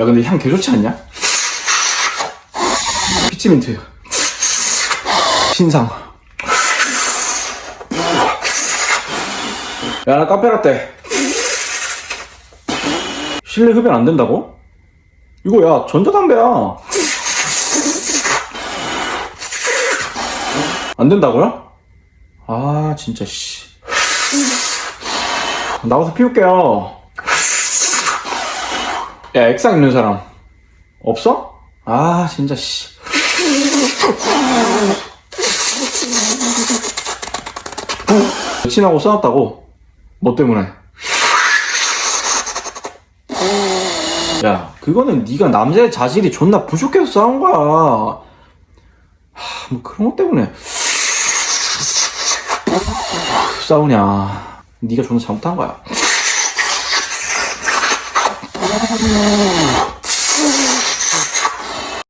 야 근데 향 개 좋지 않냐? 피치민트 신상 야 나 카페라떼 실내 흡연 안 된다고? 이거 야 전자담배야 안 된다고요? 아 진짜 씨 나와서 피울게요 야 액상 있는 사람 없어? 아 진짜 씨 여친하고 싸웠다고? 뭐 때문에? 야 그거는 네가 남자의 자질이 존나 부족해서 싸운 거야 하, 뭐 그런 것 때문에 싸우냐 네가 존나 잘못한 거야 うん。